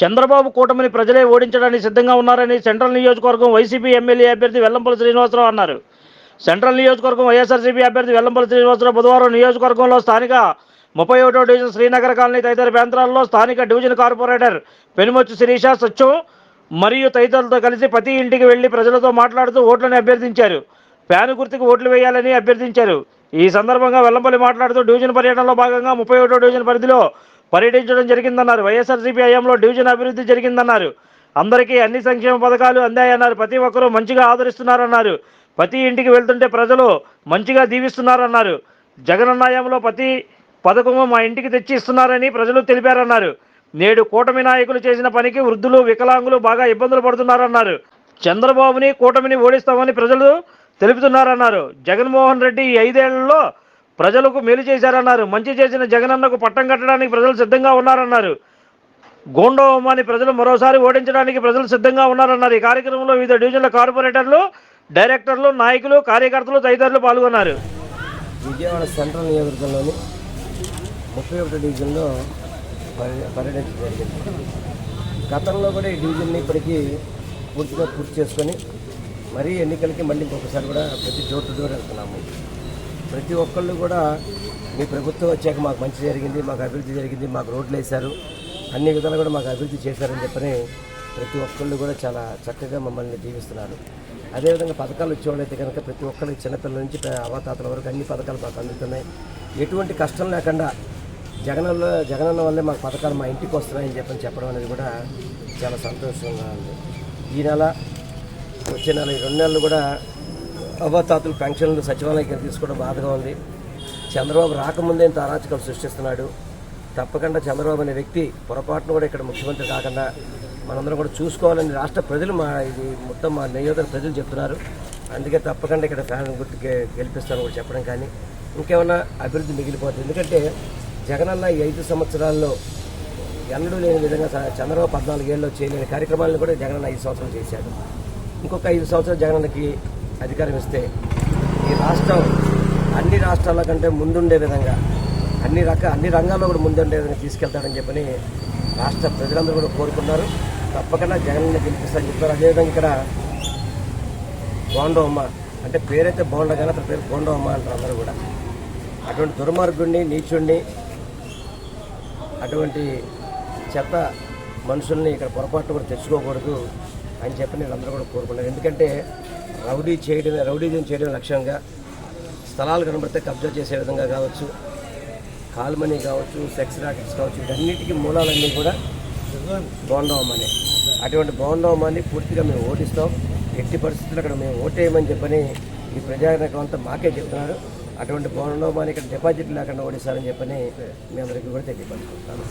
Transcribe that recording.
చంద్రబాబు కూటమిని ప్రజలే ఓడించడానికి సిద్ధంగా ఉన్నారని సెంట్రల్ నియోజకవర్గం వైసీపీ ఎమ్మెల్యే అభ్యర్థి వెల్లంపల్లి శ్రీనివాసరావు అన్నారు. సెంట్రల్ నియోజకవర్గం వైఎస్ఆర్సీపీ అభ్యర్థి వెల్లంపల్లి శ్రీనివాసరావు బుధవారం నియోజకవర్గంలో స్థానిక ముప్పై ఒకటో డివిజన్ శ్రీనగర్ కాలనీ తదితర ప్రాంతాల్లో స్థానిక డివిజన్ కార్పొరేటర్ పెనుమొచ్చు శిరీష సత్యం మరియు తదితరులతో కలిసి ప్రతి ఇంటికి వెళ్ళి ప్రజలతో మాట్లాడుతూ ఓట్లను అభ్యర్థించారు. ప్యాను గుర్తుకు ఓట్లు వేయాలని అభ్యర్థించారు. ఈ సందర్భంగా వెల్లంపల్లి మాట్లాడుతూ డివిజన్ పర్యటనలో భాగంగా ముప్పై ఒకటో డివిజన్ పరిధిలో పర్యటించడం జరిగిందన్నారు. వైఎస్ఆర్సీపీ హయాంలో డివిజన్ అభివృద్ధి జరిగిందన్నారు. అందరికీ అన్ని సంక్షేమ పథకాలు అందాయన్నారు. ప్రతి ఒక్కరూ మంచిగా ఆదరిస్తున్నారన్నారు. ప్రతి ఇంటికి వెళ్తుంటే ప్రజలు మంచిగా దీవిస్తున్నారన్నారు. జగనన్నాయంలో ప్రతి పథకము మా ఇంటికి తెచ్చి ఇస్తున్నారని ప్రజలు తెలిపారన్నారు. నేడు కూటమి నాయకులు చేసిన పనికి వృద్ధులు వికలాంగులు బాగా ఇబ్బందులు పడుతున్నారన్నారు. చంద్రబాబుని కూటమిని ఓడిస్తామని ప్రజలు తెలుపుతున్నారన్నారు. జగన్మోహన్ రెడ్డి ఈ ఐదేళ్ళలో ప్రజలకు మేలు చేశారన్నారు. మంచి చేసిన జగనన్నకు పట్టం కట్టడానికి ప్రజలు సిద్ధంగా ఉన్నారన్నారు. గోండోమాని ప్రజలు మరోసారి ఓడించడానికి ప్రజలు సిద్ధంగా ఉన్నారన్నారు. ఈ కార్యక్రమంలో వివిధ డివిజన్ల కార్పొరేటర్లు డైరెక్టర్లు నాయకులు కార్యకర్తలు తదితరులు పాల్గొన్నారు. విజయవాడ సెంట్రల్ నియోజకవర్గంలోని ముప్పై ఒకటి డివిజన్లో పర్యటించడం జరిగింది. గతంలో కూడా ఈ డివిజన్ని ఇప్పటికీ పూర్తిగా పూర్తి చేసుకొని మరీ ఎన్నికలకి మళ్ళీ ఇంకొకసారి కూడా ప్రతి డోర్ టు డోర్ వెళ్తున్నాము ప్రతి ఒక్కళ్ళు కూడా మీ ప్రభుత్వం వచ్చాక మాకు మంచి జరిగింది మాకు అభివృద్ధి జరిగింది మాకు రోడ్లు వేశారు అన్ని విధాలు కూడా మాకు అభివృద్ధి చేశారని చెప్పని ప్రతి ఒక్కళ్ళు కూడా చాలా చక్కగా మమ్మల్ని దీవిస్తున్నారు. అదేవిధంగా పథకాలు వచ్చేవాళ్ళైతే కనుక ప్రతి ఒక్కరికి చిన్నపిల్లల నుంచి అవతాతల వరకు అన్ని పథకాలు మాకు అందుతున్నాయి. ఎటువంటి కష్టం లేకుండా జగనన్న జగనన్న వల్లే మాకు పథకాలు మా ఇంటికి వస్తున్నాయని చెప్పని చెప్పడం అనేది కూడా చాలా సంతోషంగా ఉంది. ఈ నెల వచ్చే నెల ఈ రెండు నెలలు కూడా అవ్వతాతలు పెన్షన్లు సచివాలయానికి తీసుకోవడం బాధగా ఉంది. చంద్రబాబు రాకముందే ఇంత అరాచకాలు సృష్టిస్తున్నాడు. తప్పకుండా చంద్రబాబు అనే వ్యక్తి పొరపాటును కూడా ఇక్కడ ముఖ్యమంత్రి కాకుండా మనందరం కూడా చూసుకోవాలని రాష్ట్ర ప్రజలు మా ఇది మొత్తం మా నియోజక ప్రజలు చెప్తున్నారు. అందుకే తప్పకుండా ఇక్కడ ఫ్యాన్ గుర్తు గెలిపిస్తాను కూడా చెప్పడం కానీ ఇంకేమైనా అభివృద్ధి మిగిలిపోతుంది ఎందుకంటే జగనన్న ఈ ఐదు సంవత్సరాల్లో ఎన్నడూ లేని విధంగా చంద్రబాబు పద్నాలుగేళ్ళు చేయలేని కార్యక్రమాలను కూడా జగనన్న ఐదు సంవత్సరాలు చేశాడు. ఇంకొక ఐదు సంవత్సరాలు జగనన్నకి అధికారం ఇస్తే ఈ రాష్ట్రం అన్ని రాష్ట్రాల కంటే ముందుండే విధంగా అన్ని రక అన్ని రంగాల్లో కూడా ముందుండే విధంగా తీసుకెళ్తాడని చెప్పని రాష్ట్ర ప్రజలందరూ కూడా కోరుకున్నారు. తప్పకుండా జగనన్న గెలిపిస్తారని చెప్పారు. అదేవిధంగా ఇక్కడ బోండవమ్మ అంటే పేరైతే బోండ కానీ అతని పేరు బోండవమ్మ అంటారు అందరూ కూడా. అటువంటి దుర్మార్గుడిని నీచుడిని అటువంటి చెత్త మనుషుల్ని ఇక్కడ పొరపాటు కూడా తెచ్చుకోకూడదు. అని చెప్పి నేను అందరూ కూడా కోరుకున్నాను ఎందుకంటే రౌడీ చేయడం రౌడీజం చేయడం లక్ష్యంగా స్థలాలు కనబడితే కబ్జా చేసే విధంగా కావచ్చు కాల్మనీ కావచ్చు సెక్స్ రాకెట్స్ కావచ్చు వీటన్నిటికీ మూలాలన్నీ కూడా బోండవమ్మని అటువంటి బోండవమ్మని పూర్తిగా మేము ఓటిస్తాం. ఎట్టి పరిస్థితులు అక్కడ మేము ఓటేయమని చెప్పని ఈ ప్రజానకం అంతా మాకే చెప్తున్నారు. అటువంటి బోండవమ్మని ఇక్కడ డిపాజిట్ లేకుండా ఓడిస్తారని చెప్పని మేము అందరికీ కూడా తెలియపరుచుకుంటాను